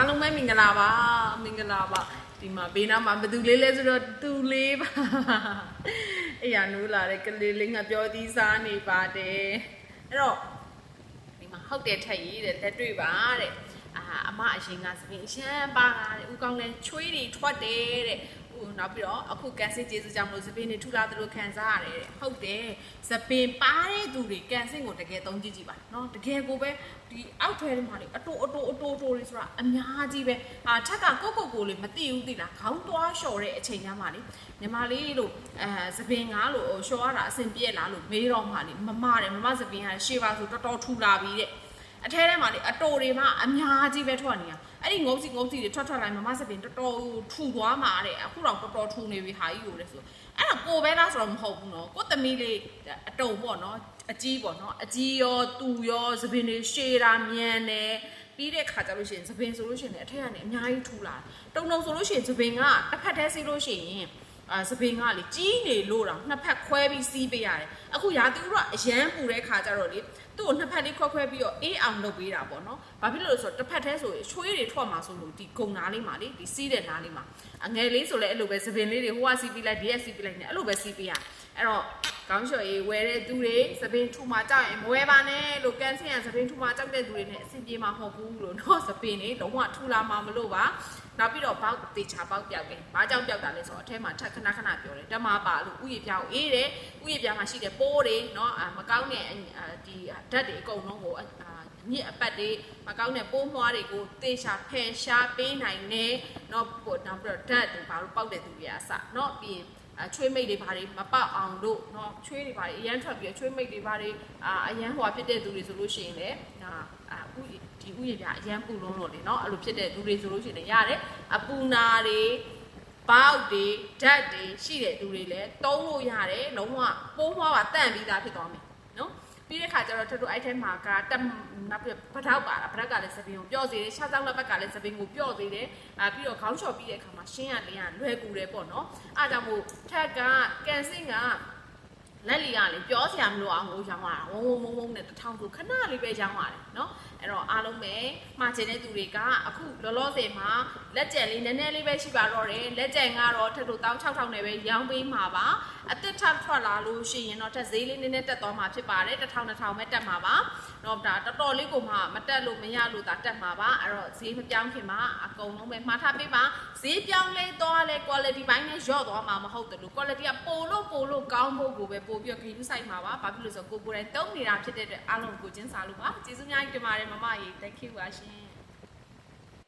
အားလုံးပဲမင်္ဂလာပါမင်္ဂလာပါဒီမှာဘေးနားမှာဘယ်သူလေးလဲဆိုတော့သူလေးပါအဲ့ရနိုးလာတဲ့ကလေးလေးငါပြောသီးစားနေပါတယ်အဲ့တော့ဒီမှာဟုတ်တယ်ထက်ရေးတဲ့လက်တွေ့ပါတဲ့အာအမအရင်ကစပင်းအရှမ်းပါတာတဲ့ဦးကောင်းလဲချွေးတွေထွက်တယ်တဲ့ ဟိုနောက်ပြီးတော့အခုကန်ဆင်ကျေးဇူးကြောင့်မလို့စပင်းတွေထူလာသလိုခံစားရတယ်တဲ့ဟုတ်တယ်စပင်းပါတဲ့သူတွေကန်ဆင်ကိုတကယ်သုံးကြည့်ကြည့်ပါနော်တကယ်ကိုပဲဒီအောက်ထဲမှာလေအတိုးအတိုးအတိုးအတိုးတွေဆိုတာအများကြီးပဲဟာထက်ကကိုကိုကိုလေးမသိဘူးသိလားခေါင်းသွားလျှော်တဲ့အချိန်ကျမှလေညီမလေးလို့အဲစပင်းကားလို့ဟိုလျှော်ရတာအဆင်ပြေလားလို့မေးတော့မှလေမမတယ်မမစပင်းကရှေ့ပါဆိုတော်တော်ထူလာပြီတဲ့ အထဲထဲမှာလေအတိုတွေမှအများကြီးပဲထွက်နေတာအဲ့ဒီငုံစီငုံစီတွေထွက်ထွက်လိုက်မမစပင်းတော်တော်ထူသွားမှာတဲ့အခုတော့တော်တော်ထူနေပြီဟာကြီးကိုလေဆိုအဲ့ဒါကိုပဲလားဆိုတော့မဟုတ်ဘူးနော်ကိုသမီးလေးအတုံပေါ့နော်အကြီးပေါ့နော်အကြီးရောသူရောစပင်းတွေရှေးတာမြန်တယ်ပြီးတဲ့ခါကျလို့ရှိရင်သပင်ဆိုလို့ရှိရင်လည်းအထက်ကနေအများကြီးထူလာတယ်တုံတုံဆိုလို့ရှိရင်သပင်ကတစ်ဖက်တည်းစီးလို့ရှိရင် အာသပင်ကလေကြီးနေလို့တော့နှစ်ဖက်ခွဲပြီးစီးပေးရတယ်အခုရာသီဥတုကအရန်ပူတဲ့ခါကျတော့လေသူ့ကိုနှစ်ဖက်လေးခွဲခွဲပြီးတော့အေးအောင်လုပ်ပေးတာပေါ့နော်ဘာဖြစ်လို့လဲဆိုတော့တစ်ဖက်တည်းဆိုရင်ချွေးတွေထွက်မှာဆိုလို့ဒီဂုံနာလေးမှာလေဒီစီးတဲ့နားလေးမှာအငယ်လေးဆိုလည်းအဲ့လိုပဲသပင်လေးတွေဟိုကစီးပြီးလိုက်ဒီကစီးပြီးလိုက်နေအဲ့လိုပဲစီးပေးရအဲ့တော့ ကောင်းလျှော်ရေးဝယ်တဲ့သူတွေသပင်ထူမှာကြောက်ရင်မဝယ်ပါနဲ့လို့ကန်ဆင်ရသပင်ထူမှာကြောက်တဲ့သူတွေနဲ့အဆင်ပြေမှာမဟုတ်ဘူးလို့နော်သပင်လေးလုံးဝထူလာမှာမလို့ပါနောက်ပြီးတော့ဘောက်တေချာဘောက်ပြောက်တယ်။ဘာကြောင့်ပြောက်တာလဲဆိုတော့အထဲမှာထက်ခဏခဏပြောတယ်။တက်မှာပါလို့ဥယျာပြောက်အေးတယ်။ဥယျာပြားမှာရှိတဲ့ပိုးတွေနော်အာမကောင်းတဲ့အာဒီဓာတ်တွေအကုန်လုံးကိုအာညစ်အပတ်တွေမကောင်းတဲ့ပိုးမွှားတွေကိုတေချာဖယ်ရှားပေးနိုင်တယ်။နော်ပို့နောက်ပြီးတော့ဓာတ်တွေဘာလို့ပေါက်တဲ့သူတွေအစနော်ပြီးရင် အချွေးမိတ်တွေဘာတွေမပေါက်အောင်လို့เนาะချွေးတွေဘာတွေအရန်ထွက်ပြီးချွေးမိတ်တွေဘာတွေအာအရန်ဟိုဖြစ်တဲ့သူတွေဆိုလို့ရှိရင်လည်းအာအာဥဒီဥယျာပြအရန်ပူလုံးလို့လေเนาะအဲ့လိုဖြစ်တဲ့သူတွေဆိုလို့ရှိရင်လည်းရတယ်အပူနာတွေပေါက်တွေဓာတ်တွေရှိတဲ့သူတွေလည်းတုံးလို့ရတယ်လုံးဝပိုးမွားပါတန့်ပြီးသားဖြစ်သွားမယ်เนาะ ပြီးတဲ့ခါကျတော့ထထအဲ့ထဲမှာကတက်နောက်ပြီးပထောက်ပါတာပထောက်ကလည်းစပင်းကိုပြော့စေတယ်ရှားဆောင်လက်ဘက်ကလည်းစပင်းကိုပြော့စေတယ်အာပြီးတော့ခေါင်းလျှော်ပြီးတဲ့အခါမှာရှင်းရလင်းရလွယ်ကူတယ်ပေါ့နော်အားကြောင့်မို့ထက်ကကန်ဆင်ကလက်လီကလေပြောစရာမလိုအောင်ကိုရောင်းရတာဝုံဝုံဝုံဝုံနဲ့တထောင်ဆိုခဏလေးပဲရောင်းရတယ်နော် အဲ့တော့အားလုံးပဲမှာချင်တဲ့သူတွေကအခုလောလောဆယ်မှာလက်ကျန်လေးနည်းနည်းလေးပဲရှိပါတော့တယ်လက်ကျန်ကတော့ထက်တို့16000နဲ့ပဲရောင်းပေးမှာပါအသက်ထပ်ထွက်လာလို့ရှိရင်တော့ထက်ဈေးလေးနည်းနည်းတက်သွားမှာဖြစ်ပါတယ်1000 2000ပဲတက်မှာပါတော့ဒါတော်တော်လေးကိုမှမတက်လို့မရလို့ဒါတက်မှာပါအဲ့တော့ဈေးမပြောင်းခင်မှာအကုန်လုံးပဲမှားထားပေးပါဈေးပြောင်းလဲသွားလဲ quality ဘိုင်းနဲ့ရော့သွားမှာမဟုတ်တယ်လို့ quality ကပိုလို့ပိုလို့ကောင်းဖို့ကိုပဲပို့ပြီးတော့ review site မှာပါဘာဖြစ်လို့လဲဆိုတော့ကိုကိုယ်တိုင်တုံးနေတာဖြစ်တဲ့အတွက်အားလုံးကိုကျင်းစားလို့ပါကျေးဇူးများကြီးတင်ပါတယ် မမကြီး thank you ပါရှင်